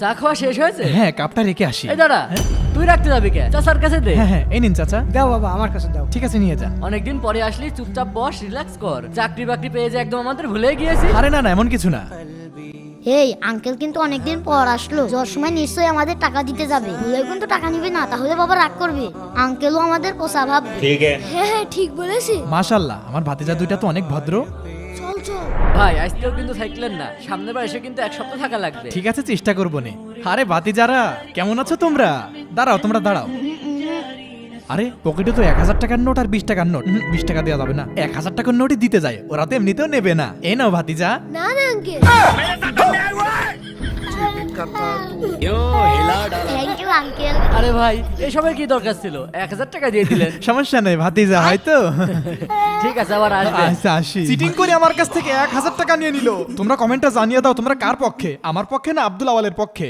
চা খাওয়া শেষ হয়েছে? হ্যাঁ কাপটা রেখে আসি। এই দাঁড়া হ্যাঁ? তুই রাখতে যাবি কে? চাচার কাছে দে। হ্যাঁ, হ্যাঁ এই নিন চাচা। দাও বাবা আমার কাছে দাও। ঠিক আছে নিয়ে যা। অনেকদিন পরে আসলি চুপচাপ বস রিল্যাক্স কর। চাকরি বাকরি পেয়ে যে একদম আমাদের ভুলে গিয়েছি আরে না না এমন কিছু না। এই আঙ্কেল কিন্তু অনেকদিন পর আসলো। যাওয়ার সময় নিশ্চয়ই আমাদের টাকা দিতে যাবে। কিন্তু টাকা নিবে না তাহলে বাবা রাগ করবে। আঙ্কেলও আমাদের পোষা ভাব। ঠিক হ্যাঁ হ্যাঁ ঠিক বলেছি আমার ভাতিজা দুইটা তো অনেক ভদ্র। ভাই আজকেও কিন্তু থাকলেন না। সামনের বার এসে কিন্তু এক সপ্তাহ থাকা লাগবে। ঠিক আছে চেষ্টা করব নে। আরে ভাতিজারা কেমন আছো তোমরা? দাঁড়াও তোমরা দাঁড়াও। আরে পকেটে তো এক হাজার টাকার নোট আর বিশ টাকার নোট। বিশ টাকা দেওয়া যাবে না। এক হাজার টাকার নোটই দিতে যায় ওরা তো এমনিতেও নেবে না। এ নাও ভাতিজা। না না আঙ্কেল। Thank you uncle. আরে ভাই এসবের কি দরকার ছিল? এক হাজার টাকা দিয়ে দিলেন। সমস্যা নেই ভাতিজা হয়তো ঠিক আছে আবার আসবে। আচ্ছা আসি। চিটিং করে আমার কাছ থেকে এক হাজার টাকা নিয়ে নিল। তোমরা কমেন্টটা জানিয়ে দাও তোমরা কার পক্ষে? আমার পক্ষে না আব্দুল আওয়ালের পক্ষে?